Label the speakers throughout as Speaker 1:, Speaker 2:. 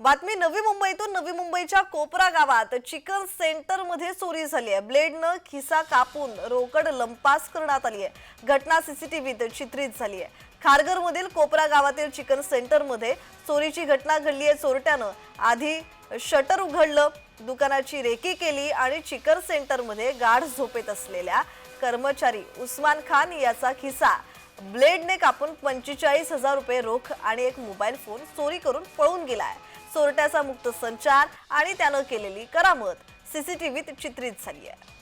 Speaker 1: बातमी नवी मुंबईतून नवी मुंबईच्या कोपरा गावात चिकन सेंटरमध्ये चोरी झाली आहे. ब्लेडनं खिसा कापून रोकड लंपास करण्यात आली आहे. घटना सीसीटीव्हीत चित्रित झाली आहे. खारघर मधील कोपरा गावातील चिकन सेंटरमध्ये चोरीची घटना घडली आहे. चोरट्यानं आधी शटर उघडलं दुकानाची रेकी केली आणि चिकन सेंटरमध्ये गाढ झोपेत असलेल्या कर्मचारी उस्मान खान याचा खिसा. ब्लेडने कापून पंचेचाळीस हजार रुपये रोख आणि एक मोबाईल फोन चोरी करून पळून गेलाय चोरट्याचा मुक्त संचार आणि त्यानं केलेली करामत. सीसीटीव्हीत चित्रित झाली आहे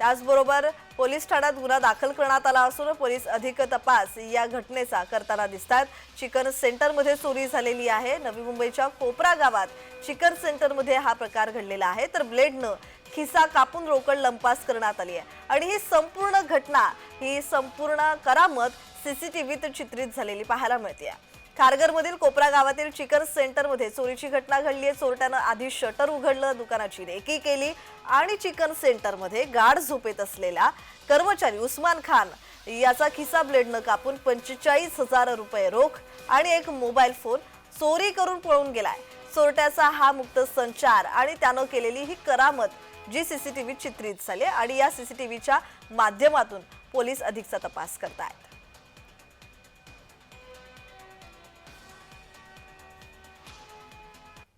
Speaker 1: त्याचबरोबर पोलीस ठाण्यात गुन्हा दाखल करण्यात आला असून पोलीस अधिक तपास या घटनेचा करताना दिसतात. चिकन सेंटरमध्ये चोरी झालेली आहे. नवी मुंबईच्या कोपरा गावात चिकन सेंटरमध्ये हा प्रकार घडलेला आहे. तर ब्लेडनं खिसा कापून रोकड लंपास करण्यात आली आहे. आणि ही संपूर्ण घटना ही संपूर्ण करामत सीसीटीव्हीत चित्रित झालेली पाहायला मिळते. खारघरमधील कोपरा गावातील चिकन सेंटरमध्ये चोरीची घटना घडली आहे. चोरट्यानं आधी शटर उघडलं दुकानाची रेकी केली आणि चिकन सेंटरमध्ये गाढ झोपेत असलेला कर्मचारी उस्मान खान याचा खिसा ब्लेडनं कापून पंचेचाळीस हजार रुपये रोख आणि एक मोबाईल फोन चोरी करून पळून गेलाय. चोरट्याचा हा मुक्त संचार आणि त्यानं केलेली ही करामत जी सीसीटीव्ही चित्रित झाली आणि या सीसीटीव्हीच्या माध्यमातून पोलीस अधिकचा तपास करतायत.